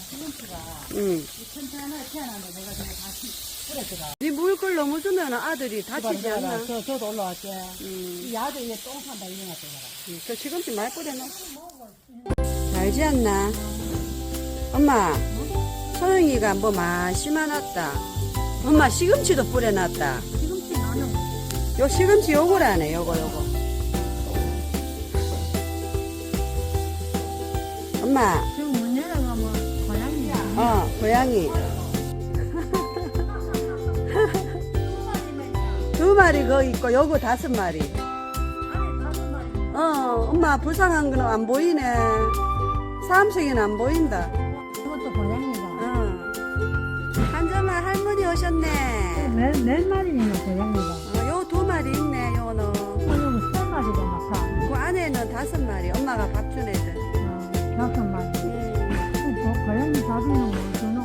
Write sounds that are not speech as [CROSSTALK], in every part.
시금치가 응. 천천히 태어났는데 내가 그냥 다시 뿌렸더라. 니 물걸 너무 주면 아들이 다치지 않나? 저, 저도 올라왔지. 음. 이 아들 이게 똥 산다 이래놨더라. 저 시금치 많이 뿌려놔. 알지 않나? 엄마, 소영이가 뭐 맛이 많았다. 엄마 시금치도 뿌려놨다. 시금치 나는 요 시금치 요거라네, 요거, 요거. 엄마, 어, 고양이. [LAUGHS] 두 마리 거 있고, 요거 다섯 마리. 어, 엄마 불쌍한 거는 안 보이네. 삼색이는 안 보인다. 이것도 고양이다. 어. 한점아 할머니 오셨네. 몇, 몇 마리나 고양이가? 어, 요 두 마리 있네, 요는. 오늘 세 마리가 막 사. 그 안에는 다섯 마리. 엄마가 밥 준 애들. 어, 다섯 마리. 고- 고양이 밥이는 뭐 주노?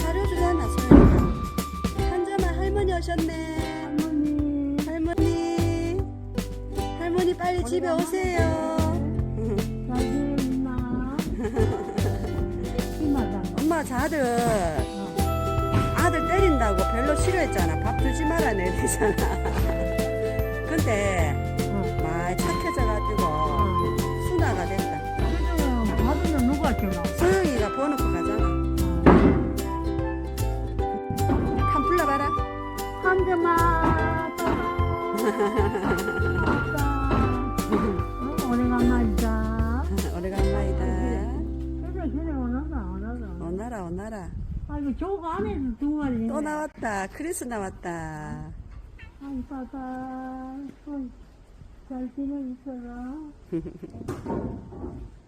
사료 주잖아, 소연이가. 한점아 할머니 오셨네. 할머니. 할머니. 할머니 빨리 집에 오세요. 잘 지냈나? 심하다. 엄마 자들 어. 아들 때린다고 별로 싫어했잖아. 밥 주지 말아 내리잖아. 근데 어. 많이 착해져가지고 순화가 됐다. 그래도 밥은 누가 주노? 소영이 가 번호고 가잖아. 한 불러봐라. 한점아 오래간만이다 오래간만이다. 그래 그래 오나라 오나라 오나라 오나라. 아이고 저거 안에도 두 마리 또 나왔다. 크리스 나왔다. 아이 어이, 잘 지내있어라 [LAUGHS]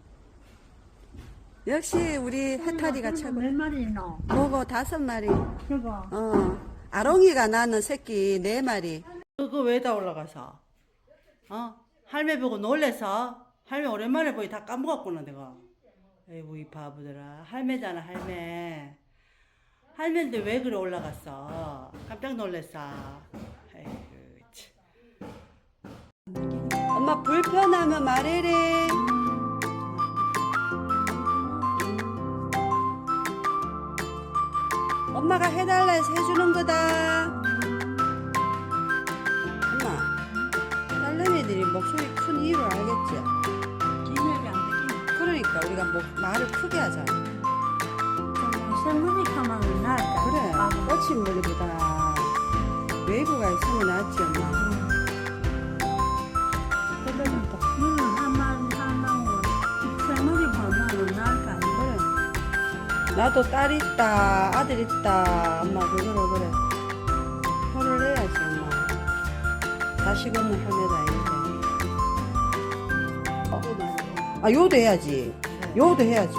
역시 우리 해탈이가 최고. 몇 마리 있노? 그거 다섯 마리. 저거 어. 아롱이가 낳는 새끼 네 마리. 그거 왜 다 올라가서? 어? 할매 보고 놀래서? 할매 오랜만에 보니 다 까먹었구나 내가. 에이구 이 바보들아. 할매잖아 할매. 할매인데 왜 그래 올라갔어? 깜짝 놀랬어. 에이구 참. 엄마 불편하면 말해래. 엄마가 해달라 해서 해주는 거다. 엄마, 딸내미들이 목소리 큰 이유를 알겠지? 기념이 안 되긴 그러니까 우리가 목, 말을 크게 하잖아. 생무니카만 나을까 그래, 꽃이 물리보다 외부가 있으면 낫지, 엄마. 나도 딸 있다, 아들 있다. 엄마 그거를 그래. 표를 해야지, 엄마. 자식 없는 할매다, 이제. 아, 요도 해야지. 요도 해야지.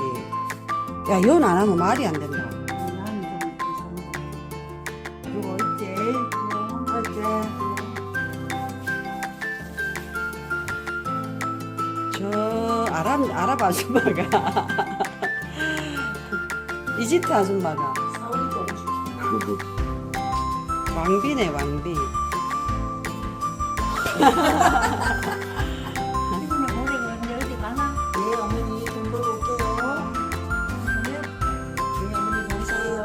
야, 요는 안 하면 말이 안 된다. 요거 있지? 어째? 저, 아랍, 아랍 아줌마가. 이집트 아줌마가. 왕비네, 왕비. 지금은 모레가 언제 어디 가나? 네, 어머니 돈 벌고 올게요. 그래? 네, 어머니 감사해요.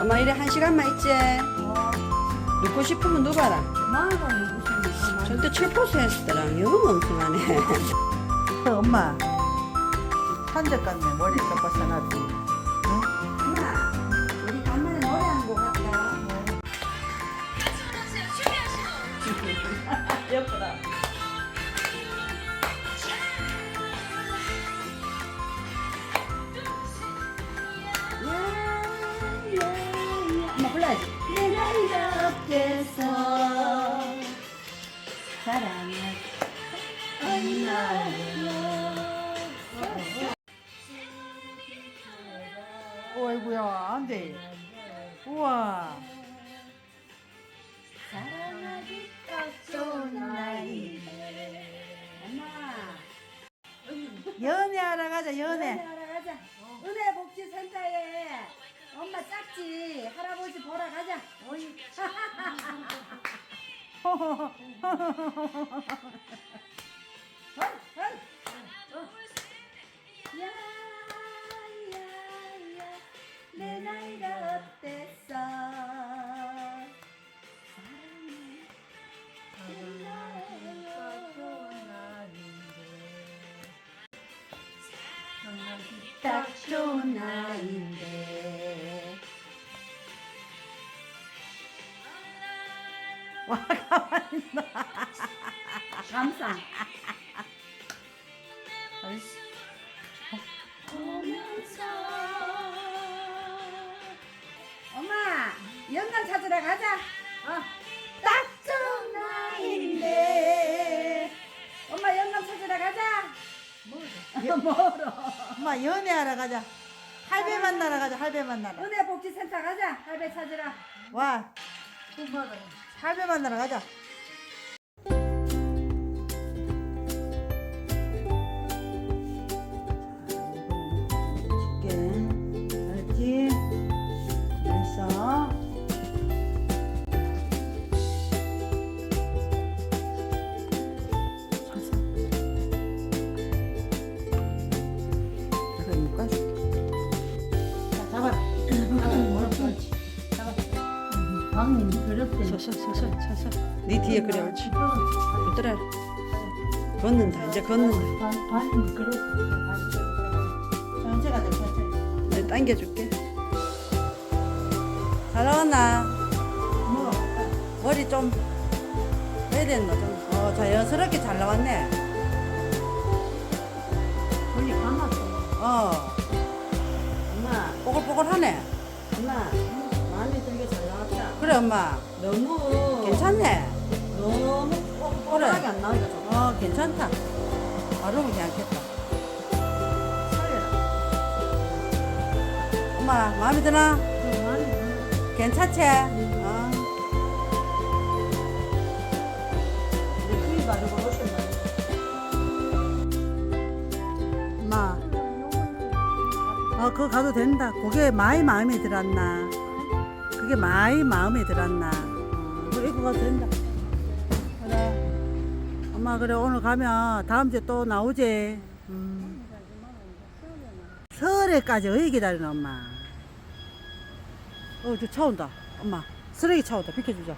엄마, 이래 한 시간만 있지? 어, 넣고 싶으면 누구십니까? 절대 출포수 했더랑 영 멍청하네. 그 엄마, 한적 같네. 머리 깎아서 놨지. 예쁘다. 엄마 불러야지. 내가 옆에서 사랑을 어이구야, 안 돼. 우와. 사랑하기 딱 좋은 연애하러 가자, 연애. 은혜하러 가자. 은혜 복지 센터에 엄마 짝지 할아버지 보러 가자. 어이. [LAUGHS] 야, 야. 딱 좋은 나이인데 와 가만히 있나 감상 [LAUGHS] 아이씨 멀어 엄마 연애하러 가자. 할배 만나러 가자 할배 만나러. 은혜 복지센터 가자. 할배 찾으러. 와. 할배 만나러 가자 서서 서서 서서 네 뒤에 그래 옳지. 붙들어 걷는다 이제 걷는다. 방님 그렇게 전체 가자 전체 내가 당겨줄게. 잘 나왔나? 머리 좀 해야 됐노 좀. 어 자연스럽게 잘 나왔네. 거기 감았어. 어. 엄마. 뽀글뽀글하네. 엄마 그래 엄마. 너무 괜찮네. 너무 뽀뽀하게 안 나오니까 좋아 어 괜찮다. 바르면 괜찮겠다. 엄마 마음에 드나? 마음에 드는 괜찮지? 어. 크게 바르고 오셨나 엄마. 어 그거 가도 된다. 그게 많이 마음에 들었나 그게 많이 마음에 들었나? 어, 그래 이거 가도 된다. 그래. 엄마 그래 오늘 가면 다음 주에 또 나오지. 음. 설에까지 어디 기다리는 엄마. 어 저 차 온다. 엄마 쓰레기 차 온다. 비켜주자